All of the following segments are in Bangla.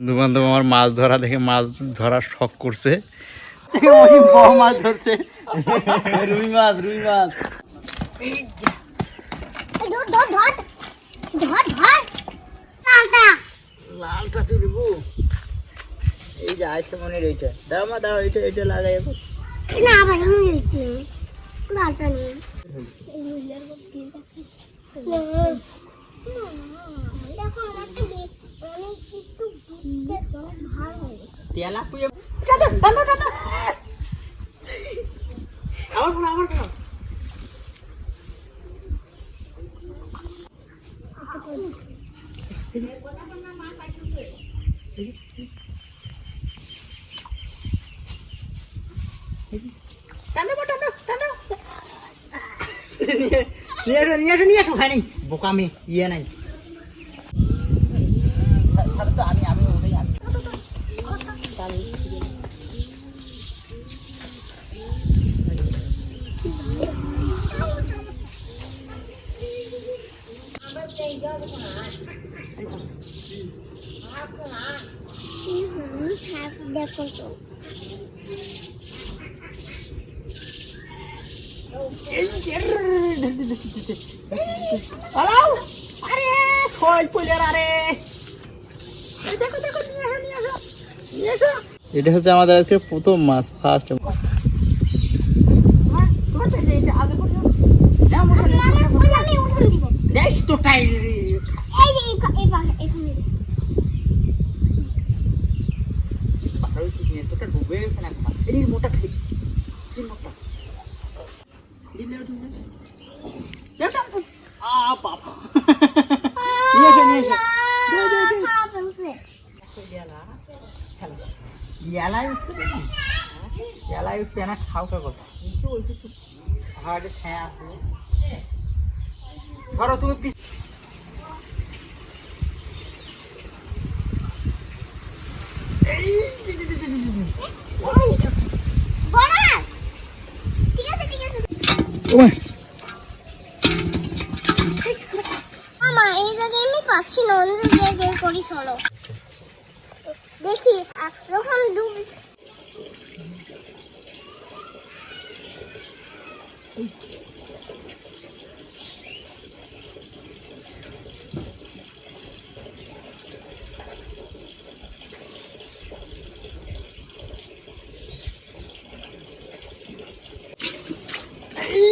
বন্ধু আমার মাছ ধরা দেখে মাছ ধরার শখ করছে। অনেক বড় মাছ ধরছে। রুই মাছ রুই মাছ। ধর ধর ধর। ধর ধর। লালটা। লালটা তুলবো এই যে আইসটা মনে রয়েছে দাও মা দাও এটা এটা লাগাই না ভাই লালটা নেই আমার আমার নিয়ে নিয়ে নিয়ে এসো হয় নাই বোকামি ইয়ে নাই ছাড়ো তো আমি আমি ওটাই আমি হুম সাপ দেখো তো এই যে ধরছি ধরছি ধরছি ধরছি ধরছি পালাও আরে ছয় পইলের আরে দেখো দেখো নিয়ে আসো নিয়ে আসো নিয়ে আসো এটা হচ্ছে আমাদের আজকে প্রথম মাছ ফার্স্ট তোমার তো এই যে আগে করে না মোটা ওই আমি উঠান দিব। দেখ তো টাই এই যে এই পা- এই পা- এখানে দিছি। পারছিস উঠতে না না কথা ওই ছায়া আছে ধরো তুমি পিছ এই, দি, দি, দি, দি, দি, দি। বড় মাছ। ঠিক আছে ঠিক আছে মামা এই জায়গায় আমি পাচ্ছি না অন্য দেখি যখন এই, দি, দি, দি, দি। এই, পড়ে গেছে একটা মাছ পড়ে গেছে আচ্ছা, আচ্ছা, দিছি, দিছি। এই, এই, এই, এই।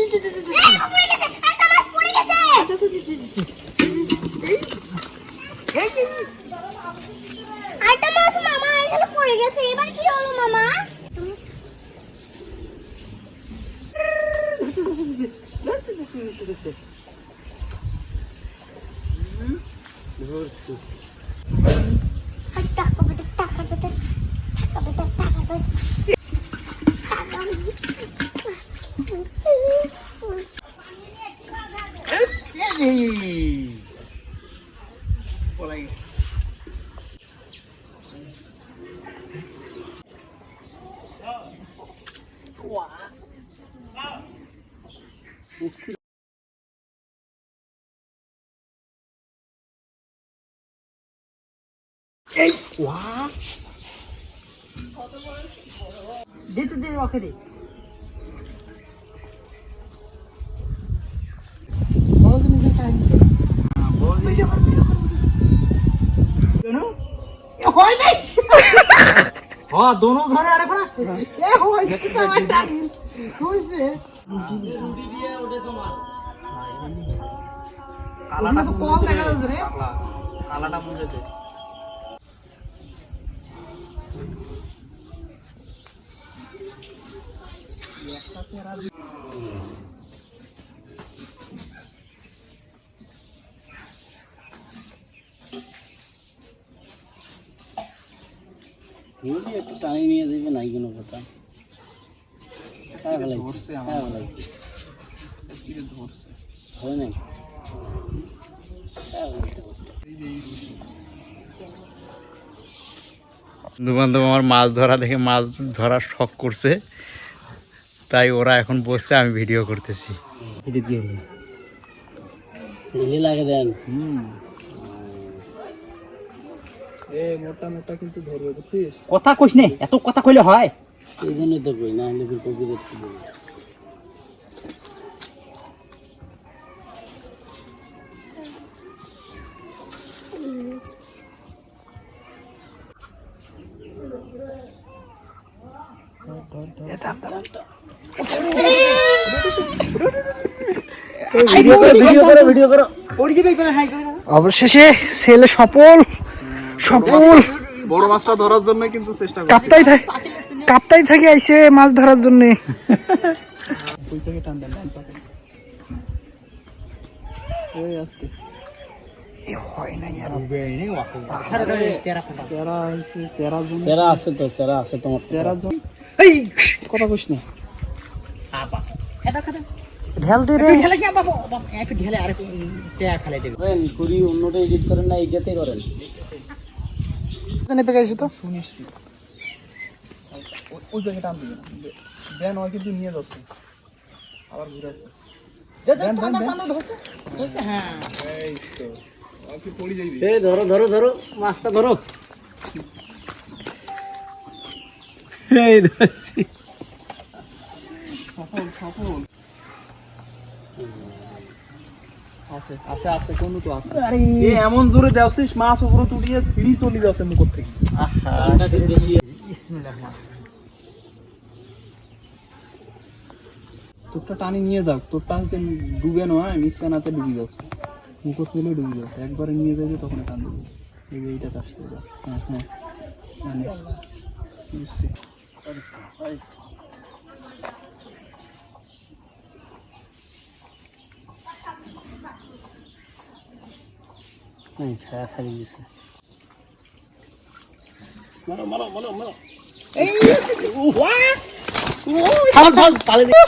একটা মাছ মামা এখানে পড়ে গেছে এবার কি হলো মামা। টাকা টাকা টাকা বেটা টাকা বেটা এই, এই। পলাই গেছে। উঠছে। এই ওয়া। দে তো দে ওকে দে। কর ভিডিও কর কেন এ হয় নাই। হ্যাঁ দোনো ধরে আরে পড়া। এ হয় তো আমার টানি হইছে কালাটা তো কম দেখা যাচ্ছে রে। কালাটা বুঝেছে একটু টানি নিয়ে দেবে নাই কোনো কথা। ধরছে আমার। ভালো ধরছে। হয় নাই? বন্ধু বান্ধব আমার মাছ ধরা দেখে মাছ ধরার শখ করছে। তাই ওরা এখন বসছে আমি ভিডিও করতেছি। লাগে দেন। হুম। কথা কইস নে এত কথা কইলে হয়। এই জন্যই তো কই না হলে কবি দেখতে দেবো। ভিডিও করো অবশেষে ছেলে সফল সফল। বড় মাছটা ধরার জন্য কিন্তু চেষ্টা কাপ্তাই থাকে কাপ্তাই থেকে আইছে মাছ ধরার জন্য। সেরা আছে তো সেরা আছে তোমার। সেরা এই কথা কইস না। ঢেল দে রে ঢেলে কি বাবা? ঢেলে আর টেয়া খালাই দেবে। করেন অন্যটা এডিট করেন না এইটাতে করেন। নেপে গেছে তো? ওই জায়গায় টান দিবে দেন ওই কিন্তু নিয়ে যাচ্ছে। আবার ঘুরে আসছে। যা যা টান্দা টান্দা ধরছে। ধরছে হ্যাঁ। এই তো আর কি পড়ে যাইবি? এই ধরো ধরো ধরো মাছটা ধরো। এই ধরছি। সফল সফল আছে আছে আছে কোন তো আছে। এ এমন জোরে দেওছিস মাছ উপরে তুলিয়ে সিঁড়ি চলে যাচ্ছে থেকে। বেশি। বিসমিল্লাহ তোরটা টানি নিয়ে যাক তোর টানছে ডুবে নয় নিশ্চয় নাতে ডুবে যাচ্ছে। মুখর তুলে ডুবে যাচ্ছে। একবারে নিয়ে যাবে তখন টান দেবে। এই যে এইটা আসতে যা। হ্যাঁ হ্যাঁ হ্যাঁ ছায়া ছাড়ি দিছে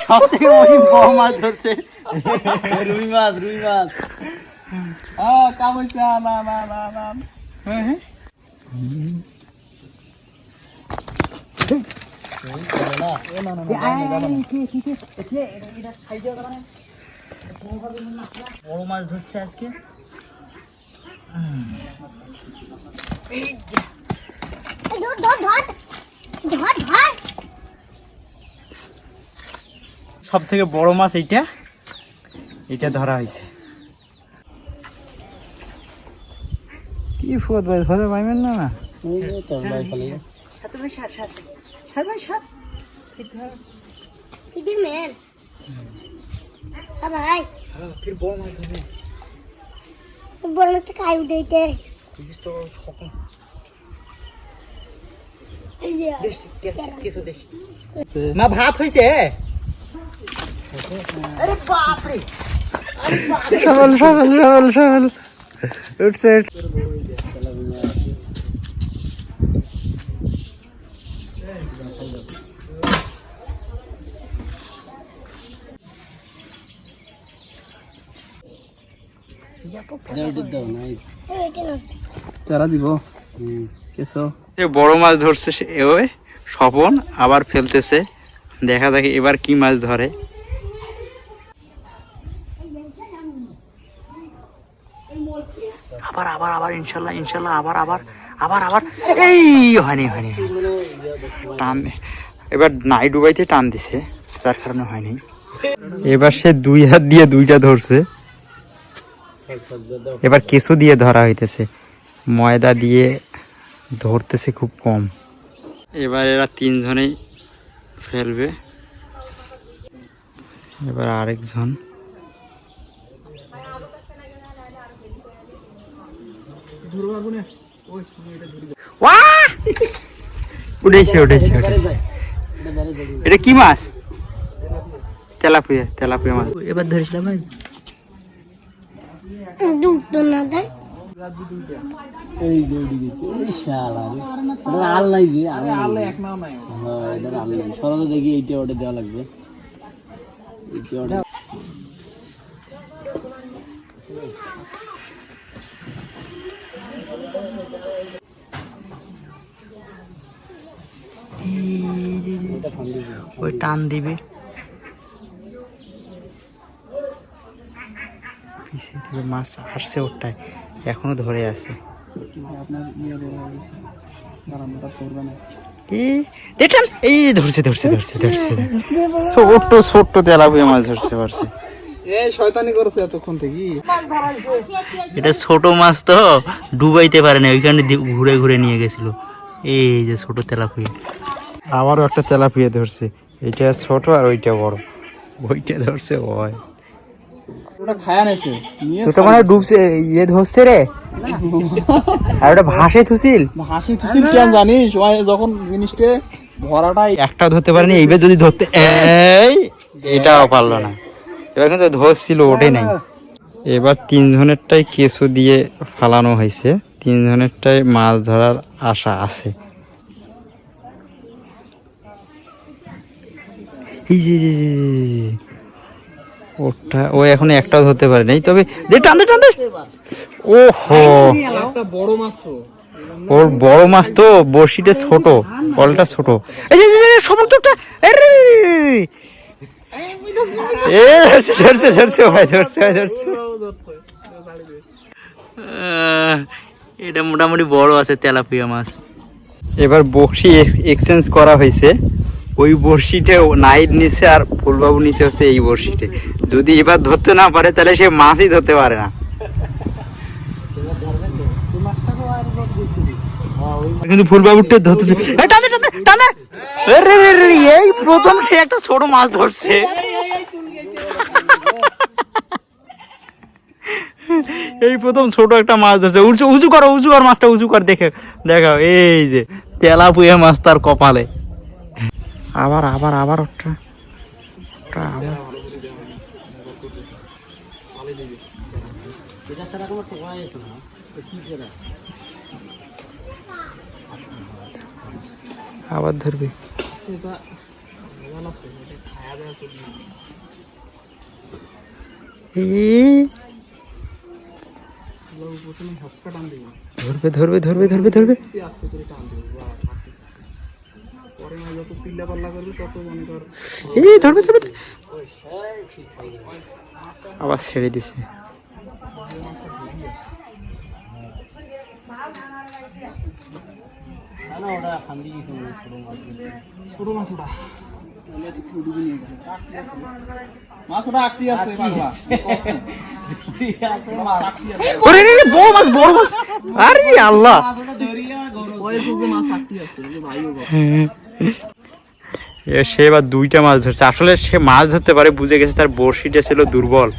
সব থেকে ওই বড় মাছ ধরছে রুই মাছ রুই মাছ আহ কাম হয়েছে না না না না হ্যাঁ হ্যাঁ বড় মাছ ধরছে আজকে এই ধর ধর ধর ধর ধর সব থেকে বড় মাছ এইটা এটা ধরা হয়েছে কি ফুয়াদ ভাই ধরে পাইবেন না না ভাই মেন হ্যাঁ বড় মাছ খাই উঠেইতে কিছু দেশ মা ভাত হয়েছে আরে উঠছে। দাও না চারা দিব। কেসো সে বড় মাছ ধরছে সে এভাবে স্বপন আবার ফেলতেছে। দেখা যাক এবার কি মাছ ধরে। আবার আবার আবার ইনশাল্লাহ ইনশাল্লাহ আবার আবার আবার আবার। এই হয়নি হয়নি টান এবার নাই ডুবাইতে টান দিছে যার কারণে হয়নি। এবার সে দুই হাত দিয়ে দুইটা ধরছে। এবার কেঁচু দিয়ে ধরা হইতেছে। ময়দা দিয়ে ধরতেছে খুব কম। এবার এরা তিনজনেই ফেলবে। এবার আরেকজন! উঠেছে উঠেছে উঠেছে। এটা কি মাছ? তেলাপুয়া তেলাপুয়া মাছ। এবার ধরেছিলাম ভাই? দুটো না দেয়। এই দৌড়ি গেছে এই শালা আল্লাহ এক নাও নাই। হ্যাঁ এটা আল নাই দেখি এইটা অর্ডার দেওয়া লাগবে। এইটা। ওই টান দিবে। পিছিয়ে থেকে মাছ আসছে ওটায় এখনও ধরে আছে। এই ধরছে ধরছে ধরছে ধরছে। ছোট্ট ছোট্ট তেলাপিয়া মাছ ধরছে পারছে এই শয়তানি করছে এতক্ষণ থেকে। এটা ছোট মাছ তো ডুবাইতে পারে না ওইখানে ঘুরে ঘুরে নিয়ে গেছিল। এই যে ছোট তেলাপিয়া। আবারও একটা তেলাপিয়া ধরছে। এটা ছোট আর ওইটা বড়। ওইটা ধরছে ওই। ওটা খায়া নেছে দুটো মানে ডুবছে ইয়ে ধরছে রে। আর ওটা ভাসে থুছিল হাসি তুই কেন জানিস? যখন জিনিসটা ভরাটাই একটা ধরতে পারেনি এইবার যদি ধরতে এই এটাও পারল না। এবার কিন্তু ধরছিল নাই। এবার তিনজনেরটাই কেঁচো দিয়ে ফালানো হয়েছে। তিনজনেরটাই মাছ ধরার আশা আছে। এই যে। ওটা ও এখন একটাও ধরতে পারে নাই তবে দে টান দে টান দে। ওহো। একটা বড় মাছ তো। ওর বড় মাছ তো বড়শিটা ছোট কলটা ছোট। এই যে, সমুদ্রটা আরে! এ ধরছে ধরছে ভাই ধরছে ভাই ধরছে। এটা মোটামুটি বড় আছে তেলাপিয়া মাছ। এবার বড়শি এক্সচেঞ্জ করা হয়েছে। ওই বড়শিটা নাইট নিচে আর ফুলবাবু নিচে হচ্ছে এই বড়শিতে যদি এবার ধরতে না পারে তাহলে সে মাছই ধরতে পারে না। কিন্তু ফুলবাবুরটা ধরতেছে। এই প্রথম সে একটা ছোট মাছ ধরছে। এই প্রথম ছোট একটা মাছ ধরছে। উঁচু উঁচু করো উঁচু কর মাছটা উঁচু কর দেখে দেখাও। এই যে তেলা পুয়ে মাছ তার কপালে। আবার আবার আবার আবার। আবার ধরবে। ধরবে ধরবে ধরবে ধরবে ধরবে তুই আস্তে করে টান দিবি বাহ, আস্তে। পরে মাছ যত চিল্লা পাল্লা করবি তত মনে কর এই ধরবে ধরবে ধরবে। আবার ছেড়ে দিছে। মাছ মাছ বড় বড় আরে আল্লাহ। বয়স মাছ আটটি আছে ভাইও বস। এ সে এবার দুইটা মাছ ধরছে। আসলে সে মাছ ধরতে পারে, বুঝে গেছে তার বড়শিটা ছিল দুর্বল।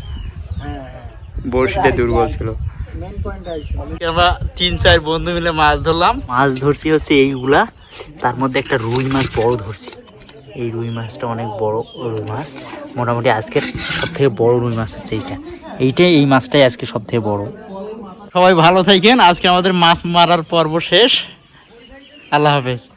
বড়শিটা দুর্বল ছিল। আমরা তিন, চার বন্ধু মিলে মাছ ধরলাম। মাছ ধরছি হচ্ছে এইগুলা। তার মধ্যে একটা রুই মাছ বড় ধরছি। এই রুই মাছটা অনেক বড় রুই মাছ। মোটামুটি আজকের সব থেকে বড় রুই মাছ হচ্ছে এইটা। এইটাই, এই মাছটাই আজকে সব থেকে বড়। সবাই ভালো থাকেন। আজকে আমাদের মাছ মারার পর্ব শেষ। আল্লাহ হাফেজ।